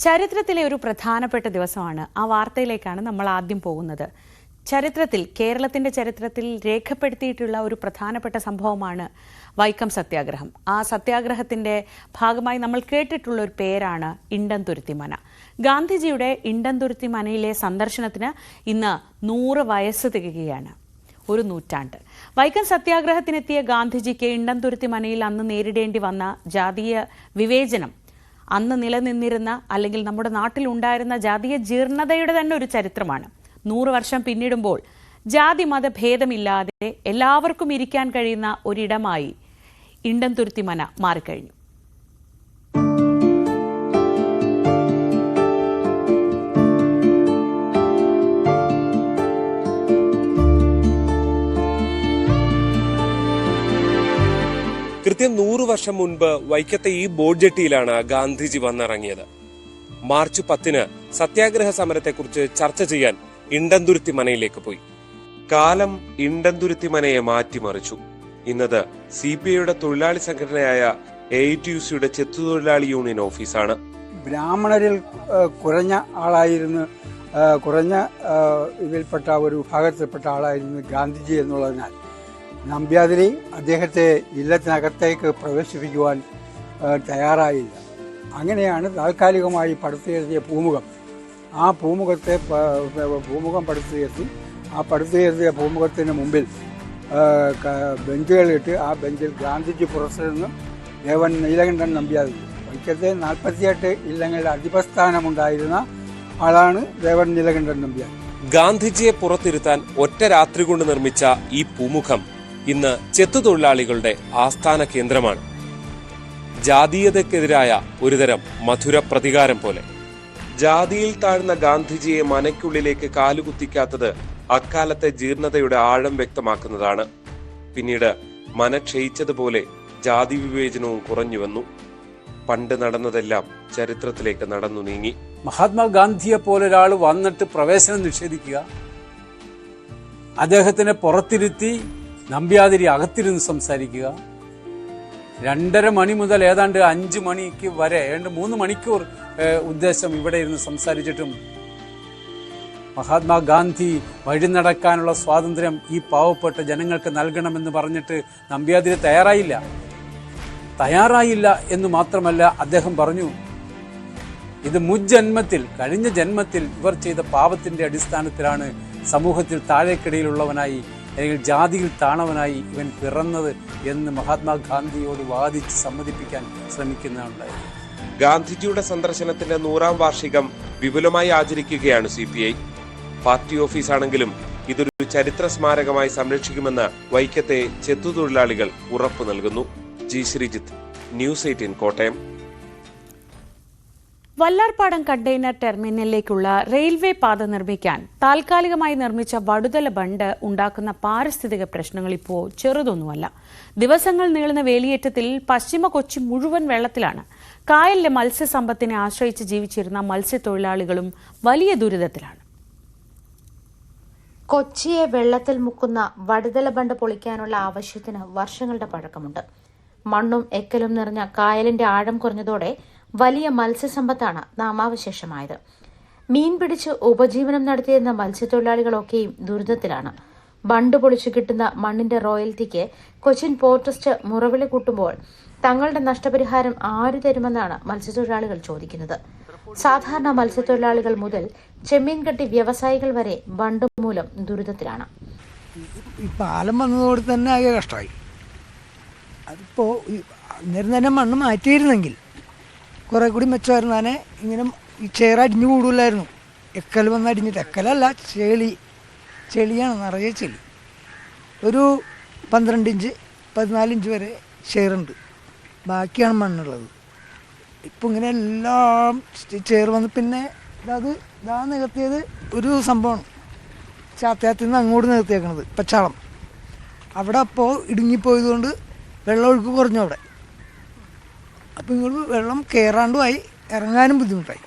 ചരിത്രത്തിലെ ഒരു പ്രധാനപ്പെട്ട ദിവസമാണ് ആ വാർത്തയിലേക്കാണ് നമ്മൾ ആദ്യം പോകുന്നത്. ചരിത്രത്തിൽ കേരളത്തിന്റെ ചരിത്രത്തിൽ രേഖപ്പെടുത്തിയിട്ടുള്ള ഒരു പ്രധാനപ്പെട്ട സംഭവമാണ് വൈക്കം സത്യാഗ്രഹം. ആ സത്യാഗ്രഹത്തിന്റെ ഭാഗമായി നമ്മൾ കേട്ടിട്ടുള്ള ഒരു പേരാണ് ഇണ്ടൻതുരുത്തി മന ഗാന്ധിജിയുടെ ഇണ്ടൻതുരുത്തി മനയിലെ സന്ദർശനത്തിന് ഇന്ന് നൂറ് വയസ്സ് തികയുകയാണ്. ഒരു നൂറ്റാണ്ട്. വൈക്കം സത്യാഗ്രഹത്തിനെത്തിയ ഗാന്ധിജിക്ക് ഇണ്ടംതുരുത്തി മനയിൽ അന്ന് നേരിടേണ്ടി വന്ന ജാതീയ വിവേചനം അന്ന് നിലനിന്നിരുന്ന അല്ലെങ്കിൽ നമ്മുടെ നാട്ടിൽ ഉണ്ടായിരുന്ന ജാതീയ ജീർണതയുടെ തന്നെ ഒരു ചരിത്രമാണ്. നൂറ് വർഷം പിന്നിടുമ്പോൾ ജാതി മത ഭേദമില്ലാതെ എല്ലാവർക്കും ഇരിക്കാൻ കഴിയുന്ന ഒരിടമായി ഇണ്ടംതുരുത്തി മന മാറിക്കഴിഞ്ഞു. കൃത്യം നൂറു വർഷം മുൻപ് വൈക്കത്തെ ഈ ബോട്ട് ജെട്ടിയിലാണ് ഗാന്ധിജി വന്നിറങ്ങിയത്. മാർച്ച് പത്തിന് സത്യാഗ്രഹ സമരത്തെക്കുറിച്ച് ചർച്ച ചെയ്യാൻ ഇണ്ടന്തുരുത്തി മനയിലേക്ക് പോയി. കാലം ഇണ്ടന്തുരുത്തി മനയെ മാറ്റിമറിച്ചു. ഇന്നത് സി പി ഐയുടെ തൊഴിലാളി സംഘടനയായ എ ടി യു സിയുടെ ചെത്തുതൊഴിലാളി യൂണിയൻ ഓഫീസാണ്. ബ്രാഹ്മണരിൽ കുറഞ്ഞ ആളായിരുന്നു കുറഞ്ഞ ഇതിൽപ്പെട്ട ഒരു വിഭാഗത്തിൽപ്പെട്ട ആളായിരുന്നു ഗാന്ധിജി എന്നുള്ളതിനാൽ. നമ്പ്യാതിരി അദ്ദേഹത്തെ ഇല്ലത്തിനകത്തേക്ക് പ്രവേശിപ്പിക്കുവാൻ തയ്യാറായില്ല. അങ്ങനെയാണ് താൽക്കാലികമായി പടുത്തുയർത്തിയ പൂമുഖം. ആ പൂമുഖത്തെ പൂമുഖം പടുത്തുയർത്തി ആ പടുത്തുയർത്തിയ പൂമുഖത്തിന് മുമ്പിൽ ബെഞ്ചുകളിട്ട് ആ ബെഞ്ചിൽ ഗാന്ധിജി പുറത്തിരുന്ന് ദേവൻ നീലകണ്ഠൻ നമ്പ്യാതിരി. വൈക്കത്തെ നാൽപ്പത്തിയെട്ട് ഇല്ലങ്ങളുടെ അധിപസ്ഥാനമുണ്ടായിരുന്ന ആളാണ് ദേവൻ നീലകണ്ഠൻ നമ്പ്യാതിരി. ഗാന്ധിജിയെ പുറത്തിരുത്താൻ ഒറ്റ രാത്രി കൊണ്ട് നിർമ്മിച്ച ഈ പൂമുഖം ഇന്ന് ചെത്തുതൊഴിലാളികളുടെ ആസ്ഥാന കേന്ദ്രമാണ്. ജാതീയതക്കെതിരായ ഒരുതരം മധുര പ്രതികാരം പോലെ. ജാതിയിൽ താഴ്ന്ന ഗാന്ധിജിയെ മനയ്ക്കുള്ളിലേക്ക് കാലുകുത്തിക്കാത്തത് അക്കാലത്തെ ജീർണതയുടെ ആഴം വ്യക്തമാക്കുന്നതാണ്. പിന്നീട് മന ക്ഷയിച്ചതുപോലെ ജാതി വിവേചനവും കുറഞ്ഞു വന്നു പണ്ട് നടന്നതെല്ലാം ചരിത്രത്തിലേക്ക് നടന്നു നീങ്ങി. മഹാത്മാഗാന്ധിയെ പോലെ ഒരാൾ വന്നിട്ട് പ്രവേശനം നിഷേധിക്കുക. അദ്ദേഹത്തിനെ പുറത്തിരുത്തി നമ്പ്യാതിരി അകത്തിരുന്ന് സംസാരിക്കുക. രണ്ടര മണി മുതൽ ഏതാണ്ട് അഞ്ച് മണിക്ക് വരെ ഏതാണ്ട് മൂന്ന് മണിക്കൂർ ഉദ്ദേശം ഇവിടെ ഇരുന്ന് സംസാരിച്ചിട്ടും മഹാത്മാഗാന്ധി വഴി നടക്കാനുള്ള സ്വാതന്ത്ര്യം ഈ പാവപ്പെട്ട ജനങ്ങൾക്ക് നൽകണമെന്ന് പറഞ്ഞിട്ട് നമ്പ്യാതിരി തയ്യാറായില്ല. തയ്യാറായില്ല എന്ന് മാത്രമല്ല അദ്ദേഹം പറഞ്ഞു ഇത് മുജ്ജന്മത്തിൽ കഴിഞ്ഞ ജന്മത്തിൽ ഇവർ ചെയ്ത പാപത്തിന്റെ അടിസ്ഥാനത്തിലാണ് സമൂഹത്തിൽ താഴേക്കിടയിലുള്ളവനായി അല്ലെങ്കിൽ ജാതിയിൽ താണവനായി ഇവൻ പിറന്നത് എന്ന് മഹാത്മാഗാന്ധിയോട് വാദിച്ച് സമ്മതിപ്പിക്കാൻ ശ്രമിക്കുന്നതാണുണ്ടായത്. ഗാന്ധിജിയുടെ സന്ദർശനത്തിന്റെ നൂറാം വാർഷികം വിപുലമായി ആചരിക്കുകയാണ് സി പി ഐ. പാർട്ടി ഓഫീസാണെങ്കിലും ഇതൊരു ചരിത്ര സ്മാരകമായി സംരക്ഷിക്കുമെന്ന് വൈക്കത്തെ ചെത്തുതൊഴിലാളികൾ ഉറപ്പു നൽകുന്നു. G Sreejith news eighteen Kottayam. Vallarpadam container ടെർമിനലിലേക്കുള്ള railway പാത നിർമ്മിക്കാൻ താൽക്കാലികമായി നിർമ്മിച്ച വടുതല ബണ്ട് ഉണ്ടാക്കുന്ന പാരിസ്ഥിതിക പ്രശ്നങ്ങൾ ഇപ്പോൾ ചെറുതൊന്നുമല്ല. ദിവസങ്ങൾ നീളുന്ന വേലിയേറ്റത്തിൽ പശ്ചിമ കൊച്ചി മുഴുവൻ വെള്ളത്തിലാണ്. കായലിലെ മത്സ്യസമ്പത്തിനെ ആശ്രയിച്ച് ജീവിച്ചിരുന്ന മത്സ്യത്തൊഴിലാളികളും വലിയ ദുരിതത്തിലാണ്. കൊച്ചിയെ വെള്ളത്തിൽ മുക്കുന്ന വടുതല ബണ്ട് പൊളിക്കാനുള്ള ആവശ്യത്തിന് വർഷങ്ങളുടെ പഴക്കമുണ്ട്. മണ്ണും എക്കലും നിറഞ്ഞ കായലിന്റെ ആഴം കുറഞ്ഞതോടെ വലിയ മത്സ്യസമ്പത്താണ് നാമാവശേഷമായത്. മീൻ പിടിച്ച് ഉപജീവനം നടത്തിയിരുന്ന മത്സ്യത്തൊഴിലാളികളൊക്കെയും ദുരിതത്തിലാണ്. ബണ്ട് പൊളിച്ചു കിട്ടുന്ന മണ്ണിന്റെ റോയൽറ്റിക്ക് കൊച്ചിൻ പോർട്ട് ട്രസ്റ്റ് മുറവിളി കൂട്ടുമ്പോൾ തങ്ങളുടെ നഷ്ടപരിഹാരം ആര് തരുമെന്നാണ് മത്സ്യത്തൊഴിലാളികൾ ചോദിക്കുന്നത്. സാധാരണ മത്സ്യത്തൊഴിലാളികൾ മുതൽ ചെമ്മീൻ കെട്ടി വ്യവസായികൾ വരെ ബണ്ട് മൂലം ദുരിതത്തിലാണ്. പാലം തന്നെ ആകെ കഷ്ടമായി. തന്നെ മണ്ണ് മാറ്റിയിരുന്നെങ്കിൽ കുറേ കൂടി മെച്ചമായിരുന്നാനെ ഇങ്ങനെ ഈ ചേർ അടിഞ്ഞു കൂടില്ലായിരുന്നു എക്കൽ വന്ന് അടിഞ്ഞിട്ട്. എക്കലല്ല ചെളി. ചെളിയാണ് നിറയെ ചെളി. ഒരു പന്ത്രണ്ട് ഇഞ്ച് പതിനാല് ഇഞ്ച് വരെ ചേറുണ്ട് ബാക്കിയാണ് മണ്ണുള്ളത്. ഇപ്പം ഇങ്ങനെ എല്ലാം ചേർ വന്ന് പിന്നെ അത് ഇതാ നികത്തിയത് ഒരു സംഭവമാണ്. ചാത്തയാത്തിൽ നിന്ന് അങ്ങോട്ട് നികത്തിയേക്കണത് പച്ചാളം. അവിടെ അപ്പോൾ ഇടുങ്ങിപ്പോയതുകൊണ്ട് വെള്ളമൊഴുക്ക് കുറഞ്ഞു അവിടെ. അപ്പോൾ ഇങ്ങോട്ട് വെള്ളം കയറാണ്ടുമായി ഇറങ്ങാനും ബുദ്ധിമുട്ടായി.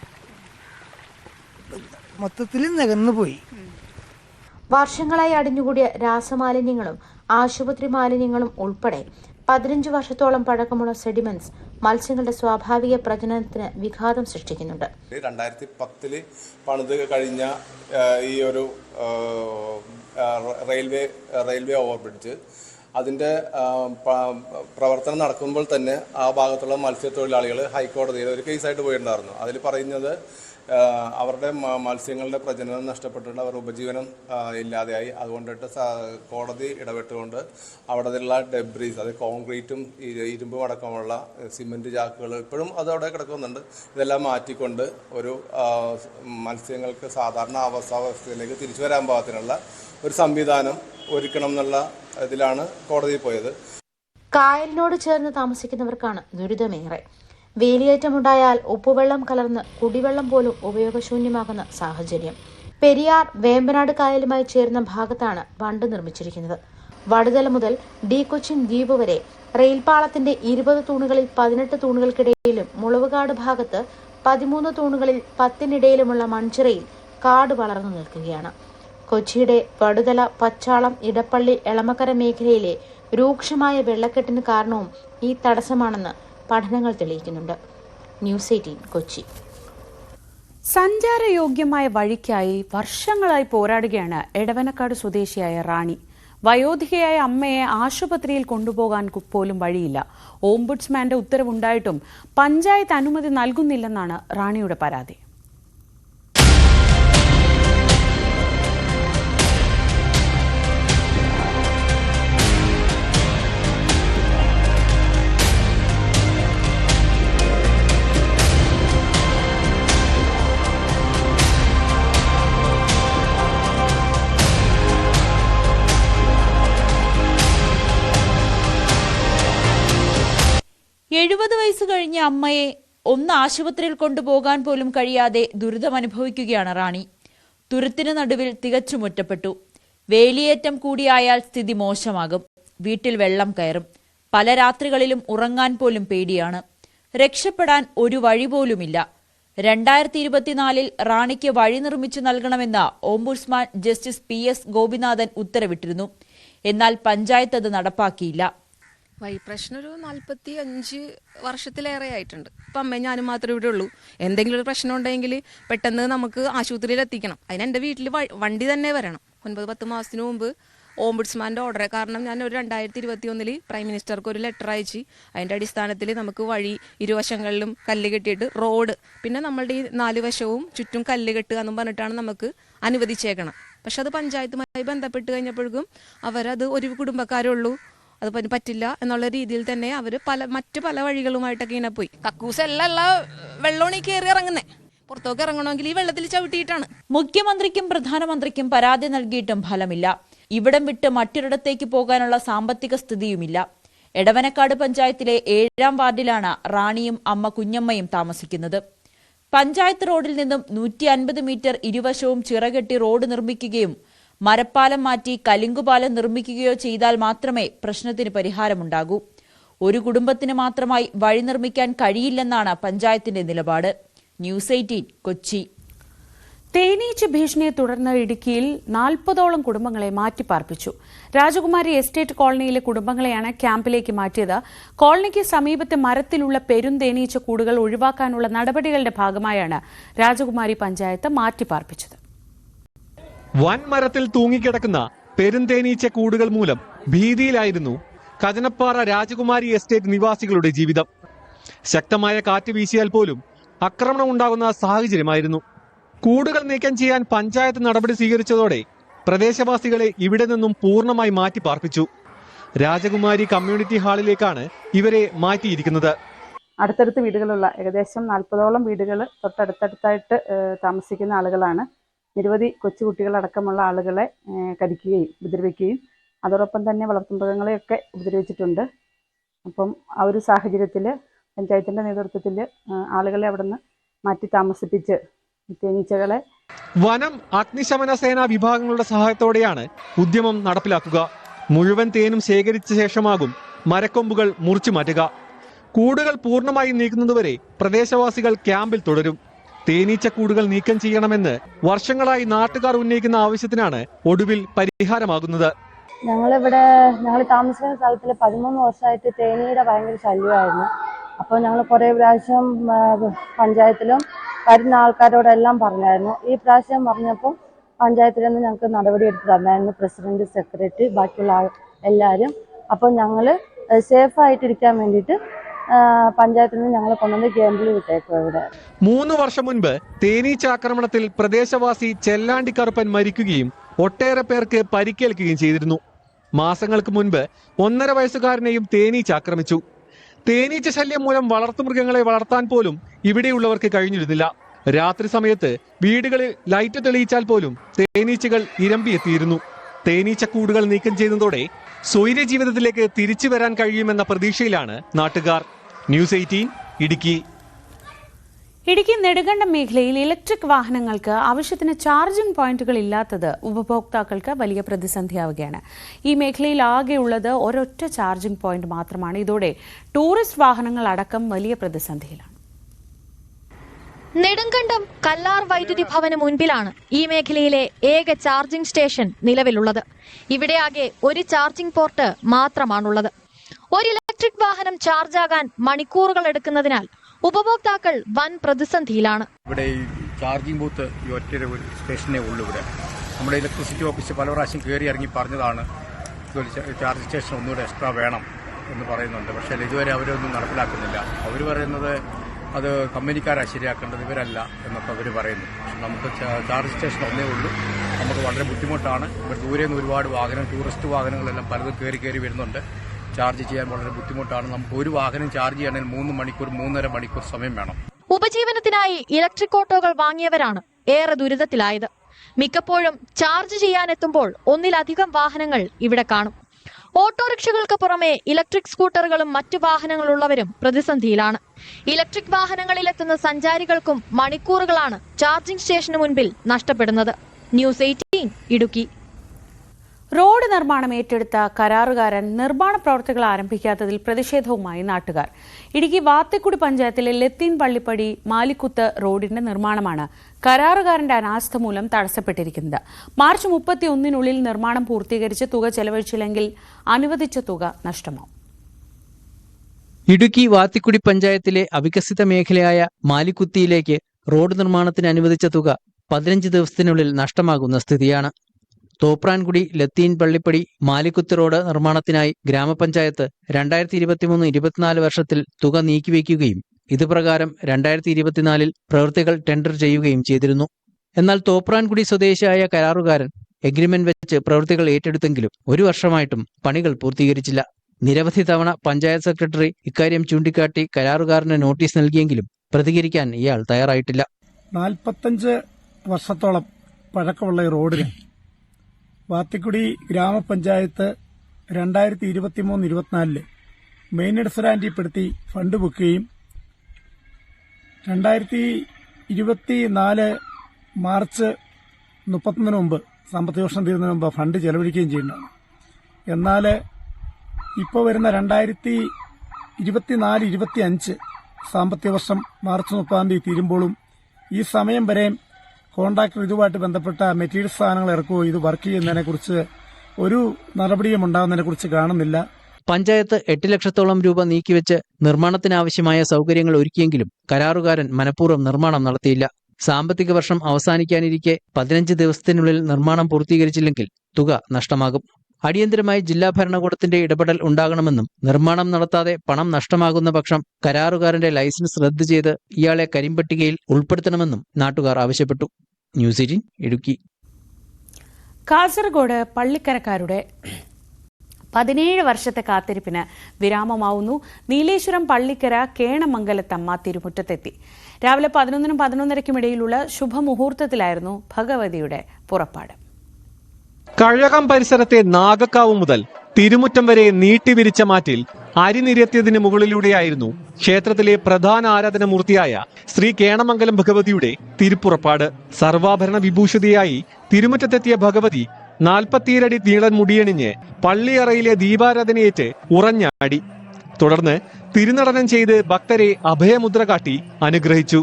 മൊത്തത്തിൽ നികന്നു പോയി. വർഷങ്ങളായി അടിഞ്ഞുകൂടിയ രാസമാലിന്യങ്ങളും ആശുപത്രി മാലിന്യങ്ങളും ഉൾപ്പെടെ പതിനഞ്ച് വർഷത്തോളം പഴക്കമുള്ള സെഡിമെന്റ്സ് മത്സ്യങ്ങളുടെ സ്വാഭാവിക പ്രജനനത്തിന് വിഘാതം സൃഷ്ടിക്കുന്നുണ്ട്. രണ്ടായിരത്തി പത്തിൽ പണിത് കഴിഞ്ഞ ഈ ഒരു റെയിൽവേ റെയിൽവേ ഓവർബ്രിഡ്ജ് അതിന്റെ പ്രവർത്തനം നടക്കുമ്പോൾ തന്നെ ആ ഭാഗത്തുള്ള മത്സ്യത്തൊഴിലാളികൾ ഹൈക്കോടതിയിൽ ഒരു കേസായിട്ട് പോയിട്ടുണ്ടായിരുന്നു. അതിൽ പറയുന്നത് അവരുടെ മത്സ്യങ്ങളുടെ പ്രജനനം നഷ്ടപ്പെട്ടിട്ട് അവർ ഉപജീവനം ഇല്ലാതെയായി. അതുകൊണ്ടിട്ട് കോടതി ഇടപെട്ടുകൊണ്ട് അവിടെയുള്ള ഡെബ്രീസ് അത് കോൺക്രീറ്റും ഇരുമ്പും അടക്കമുള്ള സിമെന്റ് ചാക്കുകൾ ഇപ്പോഴും അത് അവിടെ കിടക്കുന്നുണ്ട്. ഇതെല്ലാം മാറ്റിക്കൊണ്ട് ഒരു മത്സ്യങ്ങൾക്ക് സാധാരണ അവസ്ഥാവസ്ഥയിലേക്ക് തിരിച്ചു വരാൻ പാകത്തിനുള്ള ഒരു സംവിധാനം ഒരുക്കണം എന്നുള്ള ഇതിലാണ് കോടതിയിൽ പോയത്. കായലിനോട് ചേർന്ന് താമസിക്കുന്നവർക്കാണ് ദുരിതമേറെ. വേലിയേറ്റമുണ്ടായാൽ ഉപ്പുവെള്ളം കലർന്ന് കുടിവെള്ളം പോലും ഉപയോഗശൂന്യമാകുന്ന സാഹചര്യം. പെരിയാർ വേമ്പനാട് കായലുമായി ചേർന്ന ഭാഗത്താണ് ബണ്ട് നിർമ്മിച്ചിരിക്കുന്നത്. വടുതല മുതൽ ഡി കൊച്ചിൻ ദ്വീപ് വരെ റെയിൽപാളത്തിന്റെ ഇരുപത് തൂണുകളിൽ പതിനെട്ട് തൂണുകൾക്കിടയിലും മുളവുകാട് ഭാഗത്ത് പതിമൂന്ന് തൂണുകളിൽ പത്തിനിടയിലുമുള്ള മൺചിറയിൽ കാട് വളർന്നു നിൽക്കുകയാണ്. കൊച്ചിയുടെ വടുതല പച്ചാളം ഇടപ്പള്ളി എളമക്കര മേഖലയിലെ രൂക്ഷമായ വെള്ളക്കെട്ടിന് കാരണവും ഈ തടസ്സമാണെന്ന് പഠനങ്ങൾ തെളിയിക്കുന്നുണ്ട്. News eighteen Kochi. സഞ്ചാരയോഗ്യമായ വഴിക്കായി വർഷങ്ങളായി പോരാടുകയാണ് എടവനക്കാട് സ്വദേശിയായ റാണി. വയോധികയായ അമ്മയെ ആശുപത്രിയിൽ കൊണ്ടുപോകാൻ പോലും വഴിയില്ല. ഓംബുഡ്സ്മാന്റെ ഉത്തരവുണ്ടായിട്ടും പഞ്ചായത്ത് അനുമതി നൽകുന്നില്ലെന്നാണ് റാണിയുടെ പരാതി. എഴുപത് വയസ്സ് കഴിഞ്ഞ അമ്മയെ ഒന്ന് ആശുപത്രിയിൽ കൊണ്ടുപോകാൻ പോലും കഴിയാതെ ദുരിതമനുഭവിക്കുകയാണ് റാണി. തുരുത്തിന് നടുവിൽ തികച്ചും ഒറ്റപ്പെട്ടു. വേലിയേറ്റം കൂടിയായാൽ സ്ഥിതി മോശമാകും. വീട്ടിൽ വെള്ളം കയറും. പല രാത്രികളിലും ഉറങ്ങാൻ പോലും പേടിയാണ്. രക്ഷപ്പെടാൻ ഒരു വഴി പോലുമില്ല. രണ്ടായിരത്തി ഇരുപത്തിനാലിൽ റാണിക്ക് വഴി നിർമ്മിച്ചു നൽകണമെന്ന ombudsman justice P S Gopinathan ഉത്തരവിട്ടിരുന്നു. എന്നാൽ പഞ്ചായത്ത് അത് നടപ്പാക്കിയില്ല. വഴി പ്രശ്നം ഒരു നാൽപ്പത്തി അഞ്ച് വർഷത്തിലേറെ ആയിട്ടുണ്ട്. ഇപ്പം അമ്മയും ഞാനും മാത്രമേ ഇവിടെ ഉള്ളൂ. എന്തെങ്കിലും ഒരു പ്രശ്നം ഉണ്ടെങ്കിൽ പെട്ടെന്ന് നമുക്ക് ആശുപത്രിയിൽ എത്തിക്കണം. അതിന് എന്റെ വീട്ടിൽ വണ്ടി തന്നെ വരണം. ഒൻപത് പത്ത് മാസത്തിന് മുമ്പ് ഓംബുഡ്സ്മാന്റെ ഓർഡർ കാരണം ഞാൻ ഒരു രണ്ടായിരത്തി ഇരുപത്തി ഒന്നിൽ പ്രൈം മിനിസ്റ്റർക്ക് ഒരു ലെറ്റർ അയച്ച് അതിന്റെ അടിസ്ഥാനത്തിൽ നമുക്ക് വഴി ഇരുവശങ്ങളിലും കല്ല് കെട്ടിയിട്ട് റോഡ്. പിന്നെ നമ്മളുടെ ഈ നാല് വശവും ചുറ്റും കല്ല് കെട്ടുക എന്നും പറഞ്ഞിട്ടാണ് നമുക്ക് അനുവദിച്ചേക്കണം പക്ഷെ അത് പഞ്ചായത്തുമായി ബന്ധപ്പെട്ട് കഴിഞ്ഞപ്പോഴേക്കും അവരത് ഒരു കുടുംബക്കാരുള്ളൂ അത് പറ്റില്ല എന്നുള്ള രീതിയിൽ തന്നെ അവർ പല മറ്റു പല വഴികളുമായിട്ടൊക്കെ ഇങ്ങനെ പോയി. കക്കൂസ് എല്ലാം ഉള്ള വെള്ളമാണ് ഈ കയറി ഇറങ്ങുന്നത് പുറത്തോക്ക് ഇറങ്ങണമെങ്കിൽ ഈ വെള്ളത്തിൽ ചവിട്ടിയിട്ടാണ്. മുഖ്യമന്ത്രിക്കും പ്രധാനമന്ത്രിക്കും പരാതി നൽകിയിട്ടും ഫലമില്ല. ഇവിടം വിട്ട് മറ്റൊരിടത്തേക്ക് പോകാനുള്ള സാമ്പത്തിക സ്ഥിതിയുമില്ല. എടവനക്കാട് പഞ്ചായത്തിലെ ഏഴാം വാർഡിലാണ് റാണിയും അമ്മ കുഞ്ഞമ്മയും താമസിക്കുന്നത്. പഞ്ചായത്ത് റോഡിൽ നിന്നും നൂറ്റി അൻപത് മീറ്റർ ഇരുവശവും ചിറകെട്ടി റോഡ് നിർമ്മിക്കുകയും മരപ്പാലം മാറ്റി കലിങ്കുപാലം നിർമ്മിക്കുകയോ ചെയ്താൽ മാത്രമേ പ്രശ്നത്തിന് പരിഹാരമുണ്ടാകൂ. ഒരു കുടുംബത്തിന് മാത്രമായി വഴി നിർമ്മിക്കാൻ കഴിയില്ലെന്നാണ് പഞ്ചായത്തിന്റെ നിലപാട്. News eighteen Kochi. തേനീച്ച ഭീഷണിയെ തുടർന്ന് ഇടുക്കിയിൽ നാൽപ്പതോളം കുടുംബങ്ങളെ മാറ്റിപ്പാർപ്പിച്ചു. രാജകുമാരി എസ്റ്റേറ്റ് കോളനിയിലെ കുടുംബങ്ങളെയാണ് ക്യാമ്പിലേക്ക് മാറ്റിയത്. കോളനിക്ക് സമീപത്തെ മരത്തിലുള്ള പെരും തേനീച്ച കൂടുകൾ ഒഴിവാക്കാനുള്ള നടപടികളുടെ ഭാഗമായാണ് രാജകുമാരി പഞ്ചായത്ത് മാറ്റിപ്പാർപ്പിച്ചത്. വൻ മരത്തിൽ തൂങ്ങിക്കിടക്കുന്ന പെരുന്തേനീച്ച കൂടുകൾ മൂലം ഭീതിയിലായിരുന്നു കജനപ്പാറ രാജകുമാരി എസ്റ്റേറ്റ് നിവാസികളുടെ ജീവിതം. ശക്തമായ കാറ്റ് വീശിയാൽ പോലും ആക്രമണം ഉണ്ടാകുന്ന സാഹചര്യമായിരുന്നു. കൂടുകൾ നീക്കം ചെയ്യാൻ പഞ്ചായത്ത് നടപടി സ്വീകരിച്ചതോടെ പ്രദേശവാസികളെ ഇവിടെ നിന്നും പൂർണമായി മാറ്റി പാർപ്പിച്ചു. രാജകുമാരി കമ്മ്യൂണിറ്റി ഹാളിലേക്കാണ് ഇവരെ മാറ്റിയിരിക്കുന്നത്. അടുത്തടുത്ത് വീടുകളുള്ള ഏകദേശം നാൽപ്പതോളം വീടുകൾ തൊട്ടടുത്തടുത്തായിട്ട് താമസിക്കുന്ന ആളുകളാണ്. നിരവധി കൊച്ചുകുട്ടികളടക്കമുള്ള ആളുകളെ കരിക്കുകയും ഉപദ്രവിക്കുകയും അതോടൊപ്പം തന്നെ വളർത്തുമൃഗങ്ങളെയൊക്കെ ഉപദ്രവിച്ചിട്ടുണ്ട്. അപ്പം ആ ഒരു സാഹചര്യത്തിൽ പഞ്ചായത്തിന്റെ നേതൃത്വത്തിൽ ആളുകളെ അവിടെ മാറ്റി താമസിപ്പിച്ച് തേനീച്ചകളെ വനം അഗ്നിശമന സേനാ വിഭാഗങ്ങളുടെ സഹായത്തോടെയാണ് ഉദ്യമം നടപ്പിലാക്കുക. മുഴുവൻ തേനും ശേഖരിച്ച ശേഷമാകും മരക്കൊമ്പുകൾ മുറിച്ചു മാറ്റുക. കൂടുകൾ പൂർണമായി നീക്കുന്നതുവരെ പ്രദേശവാസികൾ ക്യാമ്പിൽ തുടരും. തേനീച്ച കൂടുകൾ നീക്കം ചെയ്യണമെന്ന് വർഷങ്ങളായി നാട്ടുകാർ ഉന്നയിക്കുന്ന ആവശ്യത്തിനാണ് ഒടുവിൽ പരിഹാരമാകുന്നത്. ഞങ്ങളിവിടെ ഞങ്ങൾ താമസിക്കുന്ന സ്ഥലത്തിൽ പതിമൂന്ന് വർഷമായിട്ട് തേനീയുടെ ഭയങ്കര ശല്യമായിരുന്നു. അപ്പോൾ ഞങ്ങൾ കുറേ പ്രാവശ്യം പഞ്ചായത്തിലും വരുന്ന ആൾക്കാരോടെല്ലാം പറഞ്ഞായിരുന്നു. ഈ പ്രാവശ്യം പറഞ്ഞപ്പോൾ പഞ്ചായത്തിൽ നിന്ന് ഞങ്ങൾക്ക് നടപടി എടുത്ത് തന്നായിരുന്നു പ്രസിഡന്റ് സെക്രട്ടറി ബാക്കിയുള്ള എല്ലാവരും അപ്പോൾ ഞങ്ങൾ സേഫായിട്ടിരിക്കാൻ വേണ്ടിയിട്ട് പഞ്ചായത്തിൽ നിന്ന് ഞങ്ങൾ കൊണ്ടുവന്ന് ക്യാമ്പിൽ വിട്ടേക്കും ഇവിടെ. മൂന്ന് വർഷം മുൻപ് തേനീച്ചാക്രമണത്തിൽ പ്രദേശവാസി ചെല്ലാണ്ടി കറുപ്പൻ മരിക്കുകയും ഒട്ടേറെ പേർക്ക് പരിക്കേൽക്കുകയും ചെയ്തിരുന്നു. മാസങ്ങൾക്ക് മുൻപ് ഒന്നര വയസ്സുകാരനെയും തേനീച്ച ആക്രമിച്ചു. തേനീച്ച ശല്യം മൂലം വളർത്തുമൃഗങ്ങളെ വളർത്താൻ പോലും ഇവിടെയുള്ളവർക്ക് കഴിഞ്ഞിരുന്നില്ല. രാത്രി സമയത്ത് വീടുകളിൽ ലൈറ്റ് തെളിയിച്ചാൽ പോലും തേനീച്ചകൾ ഇരമ്പിയെത്തിയിരുന്നു. തേനീച്ച കൂടുകൾ നീക്കം ചെയ്യുന്നതോടെ സ്വൈര്യ ജീവിതത്തിലേക്ക് തിരിച്ചു വരാൻ കഴിയുമെന്ന പ്രതീക്ഷയിലാണ് നാട്ടുകാർ. News eighteen Idukki. Idukki Nedukandam മേഖലയിൽ ഇലക്ട്രിക് വാഹനങ്ങൾക്ക് ആവശ്യത്തിന് ചാർജിംഗ് പോയിന്റുകൾ ഇല്ലാത്തത് ഉപഭോക്താക്കൾക്ക് വലിയ പ്രതിസന്ധിയാവുകയാണ്. ഈ മേഖലയിൽ ആകെയുള്ളത് ഒരൊറ്റ ചാർജിംഗ് പോയിന്റ് മാത്രമാണ്. ഇതോടെ ടൂറിസ്റ്റ് വാഹനങ്ങൾ അടക്കം വലിയ പ്രതിസന്ധിയിലാണ്. നെടുങ്കണ്ടം കല്ലാർ വൈദ്യുതി ഭവന് മുൻപിലാണ് ഈ മേഖലയിലെ ഏക ചാർജിംഗ് സ്റ്റേഷൻ നിലവിലുള്ളത്. ഇവിടെ ആകെ ഒരു ചാർജിംഗ് പോർട്ട് മാത്രമാണുള്ളത്. ഒരു ഇലക്ട്രിക് വാഹനം ചാർജാകാൻ മണിക്കൂറുകൾ എടുക്കുന്നതിനാൽ ഉപഭോക്താക്കൾ വൻ പ്രതിസന്ധിയിലാണ്. ഇവിടെ ഈ ചാർജിംഗ് ബൂത്ത് ഈ ഒറ്റ സ്റ്റേഷനേ ഉള്ളൂ ഇവിടെ. നമ്മുടെ ഇലക്ട്രിസിറ്റി ഓഫീസ് പല പ്രാവശ്യം കയറി ഇറങ്ങി പറഞ്ഞതാണ് ചാർജ് സ്റ്റേഷൻ ഒന്നുകൂടെ എക്സ്ട്രാ വേണം എന്ന് പറയുന്നുണ്ട്. പക്ഷേ ഇതുവരെ അവരൊന്നും നടപ്പിലാക്കുന്നില്ല. അവർ പറയുന്നത് അത് കമ്പനിക്കാരാണ് ശരിയാക്കേണ്ടത് ഇവരല്ല എന്നൊക്കെ അവർ പറയുന്നു. നമുക്ക് ചാർജ് സ്റ്റേഷൻ ഒന്നേ ഉള്ളൂ. നമുക്ക് വളരെ ബുദ്ധിമുട്ടാണ്. ഇവിടെ ദൂരെ നിന്ന് ഒരുപാട് വാഹനം ടൂറിസ്റ്റ് വാഹനങ്ങളെല്ലാം പലതും കയറി കയറി വരുന്നുണ്ട്. ചാർജ് ചെയ്യാൻ വളരെ ബുദ്ധിമുട്ടാണ്. നമുക്ക് ഒരു വാഹനം ചാർജ് ചെയ്യണമെങ്കിൽ മൂന്ന് മണിക്കൂർ മൂന്നര മണിക്കൂർ സമയം വേണം. ഉപജീവനത്തിനായി ഇലക്ട്രിക് ഓട്ടോകൾ വാങ്ങിയവരാണ് ഏറെ ദുരിതത്തിലായത്. മിക്കപ്പോഴും ചാർജ് ചെയ്യാനെത്തുമ്പോൾ ഒന്നിലധികം വാഹനങ്ങൾ ഇവിടെ കാണും. ഓട്ടോറിക്ഷകൾക്ക് പുറമെ ഇലക്ട്രിക് സ്കൂട്ടറുകളും മറ്റു വാഹനങ്ങളുള്ളവരും പ്രതിസന്ധിയിലാണ്. ഇലക്ട്രിക് വാഹനങ്ങളിലെത്തുന്ന സഞ്ചാരികൾക്കും മണിക്കൂറുകളാണ് ചാർജിംഗ് സ്റ്റേഷന് മുൻപിൽ നഷ്ടപ്പെടുന്നത്. News eighteen Idukki. റോഡ് നിർമ്മാണം ഏറ്റെടുത്ത കരാറുകാരൻ നിർമ്മാണ പ്രവർത്തികൾ ആരംഭിക്കാത്തതിൽ പ്രതിഷേധവുമായി നാട്ടുകാർ. ഇടുക്കി വാത്തിക്കുടി പഞ്ചായത്തിലെ ലത്തീൻ പള്ളിപ്പടി മാലിക്കുത്ത് റോഡിന്റെ നിർമ്മാണമാണ് കരാറുകാരന്റെ അനാസ്ഥ മൂലം തടസ്സപ്പെട്ടിരിക്കുന്നത്. മാർച്ച് മുപ്പത്തി ഒന്നിനുള്ളിൽ നിർമ്മാണം പൂർത്തീകരിച്ച് തുക ചെലവഴിച്ചില്ലെങ്കിൽ അനുവദിച്ച തുക നഷ്ടമാവും. ഇടുക്കി വാത്തിക്കുടി പഞ്ചായത്തിലെ അവികസിത മേഖലയായ മാലിക്കുത്തിയിലേക്ക് റോഡ് നിർമ്മാണത്തിന് അനുവദിച്ച തുക പതിനഞ്ച് ദിവസത്തിനുള്ളിൽ നഷ്ടമാകുന്ന സ്ഥിതിയാണ് തോപ്രാൻകുടി ലത്തീൻ പള്ളിപ്പടി മാലിക്കുത്ത് റോഡ് നിർമ്മാണത്തിനായി ഗ്രാമപഞ്ചായത്ത് രണ്ടായിരത്തി ഇരുപത്തിമൂന്ന് ഇരുപത്തിനാല് വർഷത്തിൽ തുക നീക്കിവെക്കുകയും ഇതുപ്രകാരം രണ്ടായിരത്തി ഇരുപത്തിനാലിൽ പ്രവൃത്തികൾ ടെൻഡർ ചെയ്യുകയും ചെയ്തിരുന്നു. എന്നാൽ തോപ്രാൻകുടി സ്വദേശിയായ കരാറുകാരൻ എഗ്രിമെന്റ് വെച്ച് പ്രവൃത്തികൾ ഏറ്റെടുത്തെങ്കിലും ഒരു വർഷമായിട്ടും പണികൾ പൂർത്തീകരിച്ചില്ല. നിരവധി തവണ പഞ്ചായത്ത് സെക്രട്ടറി ഇക്കാര്യം ചൂണ്ടിക്കാട്ടി കരാറുകാരന് നോട്ടീസ് നൽകിയെങ്കിലും പ്രതികരിക്കാൻ ഇയാൾ തയ്യാറായിട്ടില്ല. നാൽപ്പത്തഞ്ച് വർഷത്തോളം പഴക്കമുള്ള ഈ റോഡിന് വാത്തിക്കുടി ഗ്രാമപഞ്ചായത്ത് രണ്ടായിരത്തി ഇരുപത്തിമൂന്ന് ഇരുപത്തിനാലിൽ മെയിൻ ഗ്രാൻഡിൽപ്പെടുത്തി ഫണ്ട് വെക്കുകയും രണ്ടായിരത്തി ഇരുപത്തി നാല് മാർച്ച് മുപ്പത്തൊന്നിന് മുമ്പ് സാമ്പത്തിക വർഷം തീരുന്നതിന് മുമ്പ് ഫണ്ട് ചെലവഴിക്കുകയും ചെയ്യുന്നതാണ്. എന്നാൽ ഇപ്പോൾ വരുന്ന രണ്ടായിരത്തി ഇരുപത്തിനാല് ഇരുപത്തി അഞ്ച് സാമ്പത്തിക വർഷം മാർച്ച് മുപ്പതാം തീയതി തീരുമ്പോഴും ഈ സമയം വരെ കോൺട്രാക്ടർ ഇതുമായിട്ട് ബന്ധപ്പെട്ട മെറ്റീരിയൽ സാധനങ്ങൾ ഇറക്കുകയോ ഇത് വർക്ക് ചെയ്യുന്നതിനെക്കുറിച്ച് ഒരു നടപടിയും ഉണ്ടാകുന്നതിനെക്കുറിച്ച് കാണുന്നില്ല. പഞ്ചായത്ത് എട്ട് ലക്ഷത്തോളം രൂപ നീക്കിവെച്ച് നിർമ്മാണത്തിനാവശ്യമായ സൗകര്യങ്ങൾ ഒരുക്കിയെങ്കിലും കരാറുകാരൻ മനഃപൂർവം നിർമ്മാണം നടത്തിയില്ല. സാമ്പത്തിക വർഷം അവസാനിക്കാനിരിക്കെ പതിനഞ്ച് ദിവസത്തിനുള്ളിൽ നിർമ്മാണം പൂർത്തീകരിച്ചില്ലെങ്കിൽ തുക നഷ്ടമാകും. അടിയന്തരമായി ജില്ലാ ഭരണകൂടത്തിന്റെ ഇടപെടൽ ഉണ്ടാകണമെന്നും നിർമ്മാണം നടത്താതെ പണം നഷ്ടമാകുന്ന പക്ഷം കരാറുകാരന്റെ ലൈസൻസ് റദ്ദു ചെയ്ത് ഇയാളെ കരിമ്പട്ടികയിൽ ഉൾപ്പെടുത്തണമെന്നും നാട്ടുകാർ ആവശ്യപ്പെട്ടു. ന്യൂസ് ഇടുക്കി. കാസർഗോഡ് പള്ളിക്കരക്കാരുടെ പതിനേഴ് വർഷത്തെ കാത്തിരിപ്പിന് വിരാമമാവുന്നു. നീലേശ്വരം പള്ളിക്കര കേണമംഗലത്തമ്മ തിരുമുറ്റത്തെത്തി. രാവിലെ പതിനൊന്നിനും പതിനൊന്നരയ്ക്കും ഇടയിലുള്ള ശുഭമുഹൂർത്തത്തിലായിരുന്നു ഭഗവതിയുടെ പുറപ്പാട്. കഴകം പരിസരത്തെ നാഗക്കാവ് മുതൽ തിരുമുറ്റം വരെ നീട്ടിവിരിച്ച മാറ്റിൽ അരി നിരത്തിയതിന് മുകളിലൂടെയായിരുന്നു ക്ഷേത്രത്തിലെ പ്രധാന ആരാധനമൂർത്തിയായ ശ്രീ കേണമംഗലം ഭഗവതിയുടെ തിരുപ്പുറപ്പാട്. സർവാഭരണ വിഭൂഷിതയായി തിരുമുറ്റത്തെത്തിയ ഭഗവതി നാൽപ്പത്തിയേഴടി നീളൻ മുടിയണിഞ്ഞ് പള്ളിയറയിലെ ദീപാരാധനയേറ്റ് ഉറഞ്ഞാടി. തുടർന്ന് തിരുനടനം ചെയ്ത് ഭക്തരെ അഭയമുദ്ര കാട്ടി അനുഗ്രഹിച്ചു.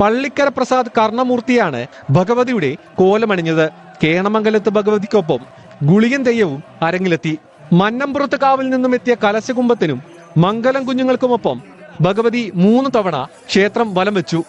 പള്ളിക്കര പ്രസാദ് കർണമൂർത്തിയാണ് ഭഗവതിയുടെ കോലമണിഞ്ഞത്. കേണമംഗലത്ത് ഭഗവതിക്കൊപ്പം ഗുളിയൻ തെയ്യവും അരങ്ങിലെത്തി. മന്നംപുറത്ത് കാവിൽ നിന്നും എത്തിയ കലശകുംഭത്തിനും മംഗലം കുഞ്ഞുങ്ങൾക്കുമൊപ്പം ഭഗവതി മൂന്ന് തവണ ക്ഷേത്രം വലം വെച്ചു.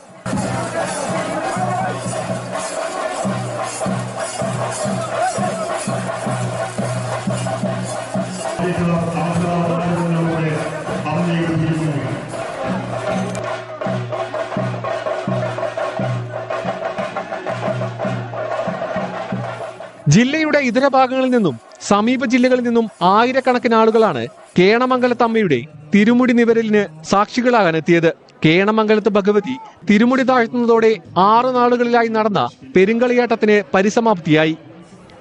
ജില്ലയുടെ ഇതര ഭാഗങ്ങളിൽ നിന്നും സമീപ ജില്ലകളിൽ നിന്നും ആയിരക്കണക്കിന് ആളുകളാണ് കേണമംഗലത്തമ്മയുടെ തിരുമുടി നിവരലിന് സാക്ഷികളാകാൻ എത്തിയത് കേണമംഗലത്ത് ഭഗവതി തിരുമുടി താഴ്ത്തുന്നതോടെ ആറ് നാളുകളിലായി നടന്ന പെരുങ്കളിയാട്ടത്തിന് പരിസമാപ്തിയായി.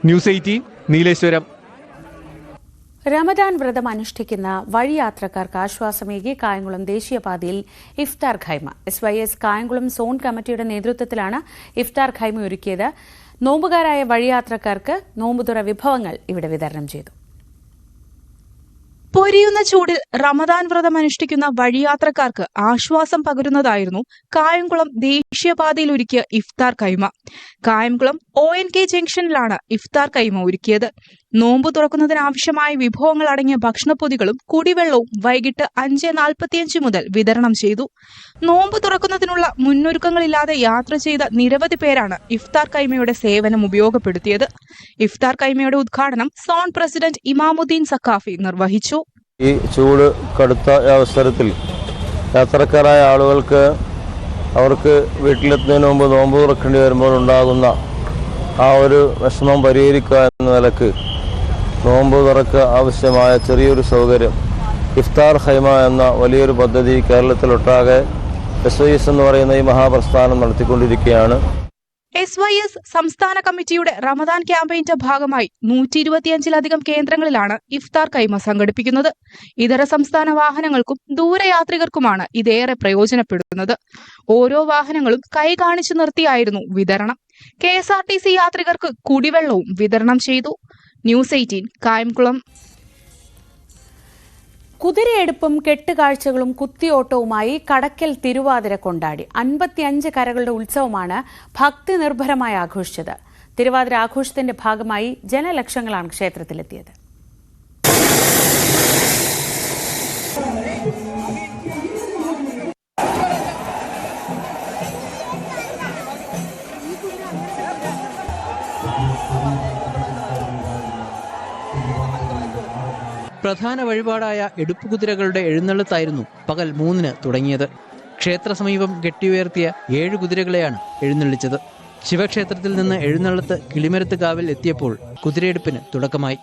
News eighteen Nileshwaram. റമദാൻ വ്രതം അനുഷ്ഠിക്കുന്ന വഴിയാത്രക്കാർക്ക് ആശ്വാസമേകി കായംകുളം ദേശീയപാതയിൽ ഇഫ്താർ Khaimah. S Y S Kayamkulam zone കമ്മിറ്റിയുടെ നേതൃത്വത്തിലാണ് ഇഫ്താർ ഖൈമ ഒരുക്കിയത്. നോമ്പുകാരായ വഴിയാത്രക്കാർക്ക് നോമ്പുതുറ വിഭവങ്ങൾ ഇവിടെ വിതരണം ചെയ്തു. പൊരിയുന്ന ചൂടിൽ റമദാൻ വ്രതം അനുഷ്ഠിക്കുന്ന വഴിയാത്രക്കാർക്ക് ആശ്വാസം പകരുന്നതായിരുന്നു കായംകുളം ദേശീയപാതയിൽ ഒരുക്കിയ ഇഫ്താർ കൈമ. കായംകുളം ഒ എൻ കെ ജംഗ്ഷനിലാണ് ഇഫ്താർ കൈമ ഒരുക്കിയത്. നോമ്പ് തുറക്കുന്നതിനാവശ്യമായ വിഭവങ്ങൾ അടങ്ങിയ ഭക്ഷണപ്പൊതികളും കുടിവെള്ളവും വൈകിട്ട് അഞ്ച് നാൽപ്പത്തിയഞ്ച് മുതൽ വിതരണം ചെയ്തു. നോമ്പ് തുറക്കുന്നതിനുള്ള മുന്നൊരുക്കങ്ങളില്ലാതെ യാത്ര ചെയ്ത നിരവധി പേരാണ് ഇഫ്താർ കൈമയുടെ സേവനം ഉപയോഗപ്പെടുത്തിയത്. ഇഫ്താർ കൈമയുടെ ഉദ്ഘാടനം സോൺ പ്രസിഡന്റ് ഇമാമുദ്ദീൻ സക്കാഫി നിർവഹിച്ചു. ഈ ചൂട് കടുത്ത അവസരത്തിൽ യാത്രക്കാരായ ആളുകൾക്ക് അവർക്ക് വീട്ടിലെത്തുന്നതിന് മുമ്പ് നോമ്പ് തുറക്കേണ്ടി വരുമ്പോൾ ഉണ്ടാകുന്ന ആ ഒരു വിഷമം പരിഹരിക്കുക എന്ന നിലയ്ക്ക് നോമ്പ് തുറക്ക് ആവശ്യമായ ചെറിയൊരു സൗകര്യം. ഇഫ്താർ ഹൈമ എന്ന വലിയൊരു പദ്ധതി കേരളത്തിലൊട്ടാകെ എസ് ഐ എസ് എന്ന് പറയുന്ന ഈ മഹാപ്രസ്ഥാനം നടത്തിക്കൊണ്ടിരിക്കുകയാണ്. എസ് വൈ എസ് സംസ്ഥാന കമ്മിറ്റിയുടെ റമദാൻ ക്യാമ്പയിന്റെ ഭാഗമായി നൂറ്റി ഇരുപത്തിയഞ്ചിലധികം കേന്ദ്രങ്ങളിലാണ് ഇഫ്താർ കൈമ സംഘടിപ്പിക്കുന്നത്. ഇതര സംസ്ഥാന വാഹനങ്ങൾക്കും ദൂരയാത്രികർക്കുമാണ് ഇതേറെ പ്രയോജനപ്പെടുന്നത്. ഓരോ വാഹനങ്ങളും കൈ കാണിച്ചു നിർത്തിയായിരുന്നു വിതരണം. K S R T C യാത്രികർക്ക് കുടിവെള്ളവും വിതരണം ചെയ്തു. News eighteen Kayamkulam. കുതിരയെടുപ്പും കെട്ടുകാഴ്ചകളും കുത്തിയോട്ടവുമായി കടക്കൽ തിരുവാതിര കൊണ്ടാടി. അൻപത്തിയഞ്ച് കരകളുടെ ഉത്സവമാണ് ഭക്തി നിർഭരമായി ആഘോഷിച്ചത്. തിരുവാതിര ആഘോഷത്തിന്റെ ഭാഗമായി ജനലക്ഷങ്ങളാണ് ക്ഷേത്രത്തിലെത്തിയത്. പ്രധാന വഴിപാടായ എടുപ്പുകുതിരകളുടെ എഴുന്നള്ളത്തായിരുന്നു പകൽ മൂന്നിന് തുടങ്ങിയത്. ക്ഷേത്ര സമീപം കെട്ടിയുയർത്തിയ ഏഴ് കുതിരകളെയാണ് എഴുന്നള്ളിച്ചത്. ശിവക്ഷേത്രത്തിൽ നിന്ന് എഴുന്നള്ളത്ത് കിളിമരത്ത് കാവിൽ എത്തിയപ്പോൾ കുതിരയെടുപ്പിന് തുടക്കമായി.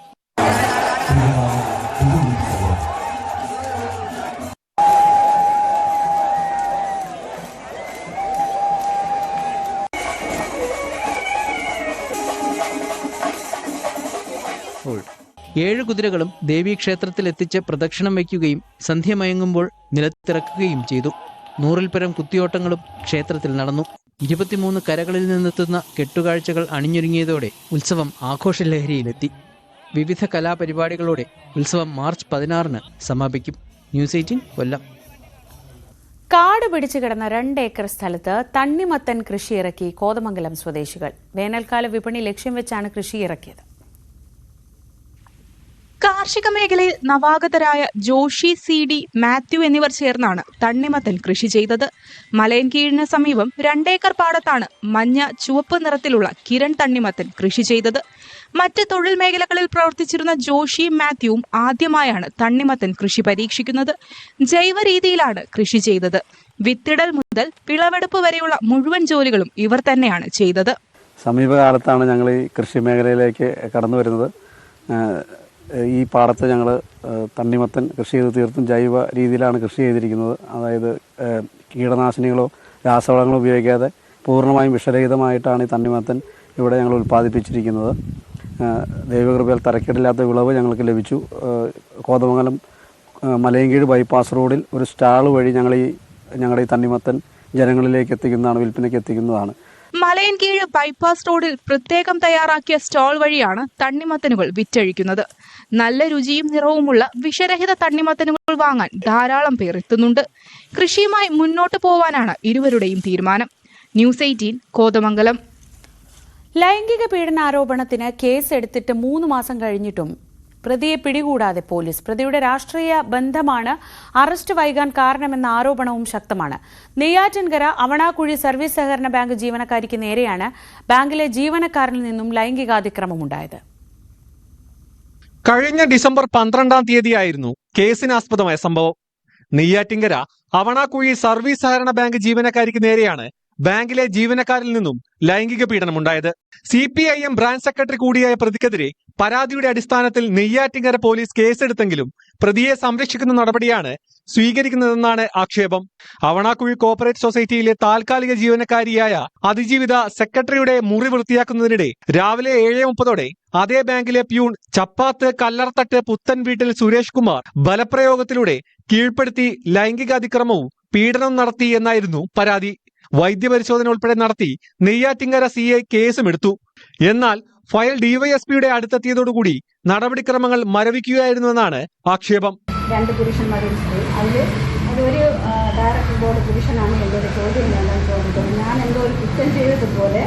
ഏഴ് കുതിരകളും ദേവീക്ഷേത്രത്തിലെത്തിച്ച് പ്രദക്ഷിണം വയ്ക്കുകയും സന്ധ്യ മയങ്ങുമ്പോൾ നിലത്തിറക്കുകയും ചെയ്തു. നൂറിൽ പരം കുത്തിയോട്ടങ്ങളും ക്ഷേത്രത്തിൽ നടന്നു. ഇരുപത്തിമൂന്ന് കരകളിൽ നിന്നെത്തുന്ന കെട്ടുകാഴ്ചകൾ അണിഞ്ഞൊരുങ്ങിയതോടെ ഉത്സവം ആഘോഷലഹരിയിലെത്തി. വിവിധ കലാപരിപാടികളോടെ ഉത്സവം മാർച്ച് പതിനാറിന് സമാപിക്കും. News eighteen Kollam. കാട് പിടിച്ചു കിടന്ന രണ്ട് ഏക്കർ സ്ഥലത്ത് തണ്ണിമത്തൻ കൃഷി ഇറക്കി കോതമംഗലം സ്വദേശികൾ. വേനൽക്കാല വിപണി ലക്ഷ്യം വെച്ചാണ് കൃഷി ഇറക്കിയത്. കാർഷിക മേഖലയിൽ നവാഗതരായ ജോഷി സി ഡി മാത്യു എന്നിവർ ചേർന്നാണ് തണ്ണിമത്തൻ കൃഷി ചെയ്തത്. മലയൻകീഴിന് സമീപം രണ്ടേക്കർ പാടത്താണ് മഞ്ഞ ചുവപ്പ് നിറത്തിലുള്ള കിരൺ തണ്ണിമത്തൻ കൃഷി ചെയ്തത്. മറ്റ് തൊഴിൽ മേഖലകളിൽ പ്രവർത്തിച്ചിരുന്ന ജോഷിയും മാത്യുവും ആദ്യമായാണ് തണ്ണിമത്തൻ കൃഷി പരീക്ഷിക്കുന്നത്. ജൈവ രീതിയിലാണ് കൃഷി ചെയ്തത്. വിത്തിടൽ മുതൽ വിളവെടുപ്പ് വരെയുള്ള മുഴുവൻ ജോലികളും ഇവർ തന്നെയാണ് ചെയ്തത്. സമീപകാലത്താണ് ഞങ്ങൾ ഈ കൃഷി മേഖലയിലേക്ക് കടന്നു വരുന്നത്. ഈ പാടത്ത് ഞങ്ങൾ തണ്ണിമത്തൻ കൃഷി ചെയ്ത് തീർത്തും ജൈവ രീതിയിലാണ് കൃഷി ചെയ്തിരിക്കുന്നത്. അതായത് കീടനാശിനികളോ രാസവളങ്ങളോ ഉപയോഗിക്കാതെ പൂർണമായും വിഷരഹിതമായിട്ടാണ് ഈ തണ്ണിമത്തൻ ഇവിടെ ഞങ്ങൾ ഉൽപ്പാദിപ്പിച്ചിരിക്കുന്നത്. ദൈവകൃപയാൽ തരക്കേടില്ലാത്ത വിളവ് ഞങ്ങൾക്ക് ലഭിച്ചു. കോതമംഗലം മലയങ്കീഴ് ബൈപ്പാസ് റോഡിൽ ഒരു സ്റ്റാൾ വഴി ഞങ്ങൾ ഈ ഞങ്ങളുടെ ഈ തണ്ണിമത്തൻ ജനങ്ങളിലേക്ക് എത്തിക്കുന്നതാണ് വിൽപ്പനയ്ക്ക് എത്തിക്കുന്നതാണ്. മലയൻകീഴ് ബൈപ്പാസ് റോഡിൽ പ്രത്യേകം തയ്യാറാക്കിയ സ്റ്റാൾ വഴിയാണ് തണ്ണിമത്തനുകൾ വിറ്റഴിക്കുന്നത്. നല്ല രുചിയും നിറവുമുള്ള വിഷരഹിത തണ്ണിമത്തനുകൾ വാങ്ങാൻ ധാരാളം പേർ എത്തുന്നുണ്ട്. കൃഷിയുമായി മുന്നോട്ട് പോവാനാണ് ഇരുവരുടെയും തീരുമാനം. News eighteen Kothamangalam. ലൈംഗിക പീഡന ആരോപണത്തിന് കേസ് മൂന്ന് മാസം കഴിഞ്ഞിട്ടും പ്രതിയെ പിടികൂടാതെ പോലീസ്. പ്രതിയുടെ രാഷ്ട്രീയ ബന്ധമാണ് അറസ്റ്റ് വൈകാൻ കാരണമെന്ന ആരോപണവും ശക്തമാണ്. നെയ്യാറ്റിൻകര അവണാക്കുഴി സർവീസ് സഹകരണ ബാങ്ക് ജീവനക്കാരിക്ക് നേരെയാണ് ബാങ്കിലെ ജീവനക്കാരനിൽ നിന്നും ലൈംഗികാതിക്രമമുണ്ടായത്. കഴിഞ്ഞ ഡിസംബർ പന്ത്രണ്ടാം തീയതിയായിരുന്നു കേസിനാസ്പദമായ സംഭവം. നെയ്യാറ്റിങ്കര അവണാക്കുഴി സർവീസ് സഹകരണ ബാങ്ക് ജീവനക്കാരിക്ക് നേരെയാണ് ബാങ്കിലെ ജീവനക്കാരിൽ നിന്നും ലൈംഗിക പീഡനമുണ്ടായത്. C P I M branch secretary കൂടിയായ പ്രതിക്കെതിരെ പരാതിയുടെ അടിസ്ഥാനത്തിൽ നെയ്യാറ്റിങ്കര പോലീസ് കേസെടുത്തെങ്കിലും പ്രതിയെ സംരക്ഷിക്കുന്ന നടപടിയാണ് സ്വീകരിക്കുന്നതെന്നാണ് ആക്ഷേപം. അവണാക്കുഴി കോപ്പറേറ്റ് സൊസൈറ്റിയിലെ താൽക്കാലിക ജീവനക്കാരിയായ അതിജീവിത സെക്രട്ടറിയുടെ മുറി വൃത്തിയാക്കുന്നതിനിടെ രാവിലെ ഏഴ് മുപ്പതോടെ അതേ ബാങ്കിലെ പ്യൂൺ ചപ്പാത്ത് കല്ലർത്തട്ട് പുത്തൻ വീട്ടിൽ സുരേഷ് കുമാർ ബലപ്രയോഗത്തിലൂടെ കീഴ്പ്പെടുത്തി ലൈംഗിക അതിക്രമവും പീഡനം നടത്തി എന്നായിരുന്നു പരാതി. വൈദ്യപരിശോധന ഉൾപ്പെടെ നടത്തി നെയ്യാറ്റിങ്കര സി ഐ കേസും എടുത്തു. എന്നാൽ ഫയൽ ഡിവൈഎസ്പിയുടെ അടുത്തെത്തിയതോടുകൂടി നടപടിക്രമങ്ങൾ മരവിക്കുകയായിരുന്നുവെന്നാണ് ആക്ഷേപം. രണ്ട് പുരുഷന്മാരും അതിൽ അതൊരു ഡയറക്ടർ ബോർഡ് പുരുഷനാണ് എന്റെ ഒരു ചോദ്യം ഞാൻ തോന്നുന്നത് ഞാൻ എന്തോ ഒരു കുറ്റം ചെയ്തതുപോലെ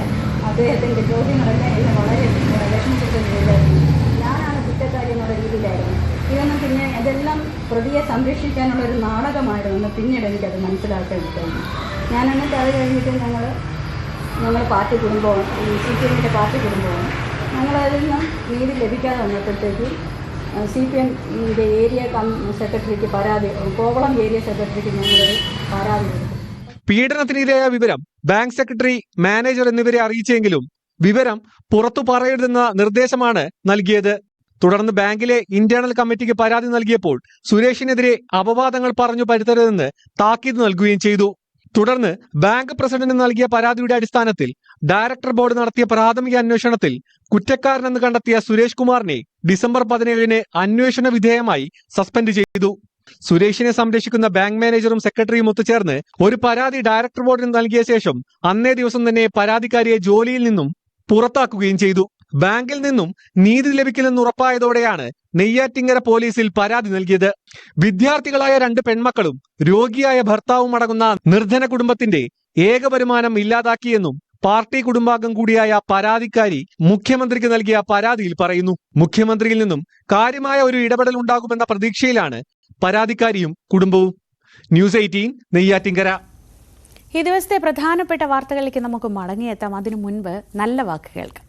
അദ്ദേഹത്തിന്റെ ചോദ്യങ്ങളെല്ലാം എന്നെ വളരെ വിഷമിച്ചിട്ടുണ്ടായിരുന്നു ഞാനാണ് കുറ്റക്കാരി എന്നുള്ള രീതിയിലായിരുന്നു. ഇതൊന്നും പിന്നെ ഇതെല്ലാം പ്രതിയെ സംരക്ഷിക്കാനുള്ള ഒരു നാടകമായിരുന്നു. പിന്നീട് എനിക്കത് മനസ്സിലാക്കാൻ കഴിഞ്ഞു. ഞാൻ എന്നിട്ട് അത് കഴിഞ്ഞിട്ട് ഞങ്ങൾ ഞങ്ങൾ പാർട്ടി കുടുംബവും സി പി എമ്മിന്റെ പാർട്ടി കുടുംബവും ഞങ്ങളതിൽ നിന്നും നീതി ലഭിക്കാതെ വന്നപ്പോഴത്തേക്കും സി പി എമ്മിന്റെ ഏരിയ സെക്രട്ടറിക്ക് പരാതി കോവളം ഏരിയ സെക്രട്ടറിക്ക് ഞങ്ങൾ പരാതി കൊടുത്തു. പീഡനത്തിനിരയായ വിവരം ബാങ്ക് സെക്രട്ടറി മാനേജർ എന്നിവരെ അറിയിച്ചെങ്കിലും വിവരം പുറത്തു പറയരുതെന്ന നിർദ്ദേശമാണ് നൽകിയത്. തുടർന്ന് ബാങ്കിലെ ഇന്റേണൽ കമ്മിറ്റിക്ക് പരാതി നൽകിയപ്പോൾ സുരേഷിനെതിരെ അപവാദങ്ങൾ പറഞ്ഞു പരുത്തരുതെന്ന് താക്കീത് നൽകുകയും ചെയ്തു. തുടർന്ന് ബാങ്ക് പ്രസിഡന്റ് നൽകിയ പരാതിയുടെ അടിസ്ഥാനത്തിൽ ഡയറക്ടർ ബോർഡ് നടത്തിയ പ്രാഥമിക അന്വേഷണത്തിൽ കുറ്റക്കാരനെന്ന് കണ്ടെത്തിയ സുരേഷ് കുമാറിനെ ഡിസംബർ പതിനേഴിന് അന്വേഷണ വിധേയമായി സസ്പെൻഡ് ചെയ്തു. സുരേഷിനെ സംരക്ഷിക്കുന്ന ബാങ്ക് മാനേജറും സെക്രട്ടറിയും ഒത്തുചേർന്ന് ഒരു പരാതി ഡയറക്ടർ ബോർഡിന് നൽകിയ ശേഷം അന്നേ ദിവസം തന്നെ പരാതിക്കാരിയെ ജോലിയിൽ നിന്നും പുറത്താക്കുകയും ചെയ്തു. ബാങ്കിൽ നിന്നും നീതി ലഭിക്കില്ലെന്ന് ഉറപ്പായതോടെയാണ് നെയ്യാറ്റിങ്കര പോലീസിൽ പരാതി നൽകിയത്. വിദ്യാർത്ഥികളായ രണ്ട് പെൺമക്കളും രോഗിയായ ഭർത്താവും അടങ്ങുന്ന നിർധന കുടുംബത്തിന്റെ ഏക വരുമാനം ഇല്ലാതാക്കിയെന്നും പാർട്ടി കുടുംബാംഗം കൂടിയായ പരാതിക്കാരി മുഖ്യമന്ത്രിക്ക് നൽകിയ പരാതിയിൽ പറയുന്നു. മുഖ്യമന്ത്രിയിൽ നിന്നും കാര്യമായ ഒരു ഇടപെടൽ ഉണ്ടാകുമെന്ന പ്രതീക്ഷയിലാണ് പരാതിക്കാരിയും കുടുംബവും. News eighteen Neyyattinkara. ഈ ദിവസത്തെ പ്രധാനപ്പെട്ട വാർത്തകളിലേക്ക് നമുക്ക് മടങ്ങിയെത്താം. അതിനു മുൻപ് നല്ല വാക്ക് കേൾക്കാം.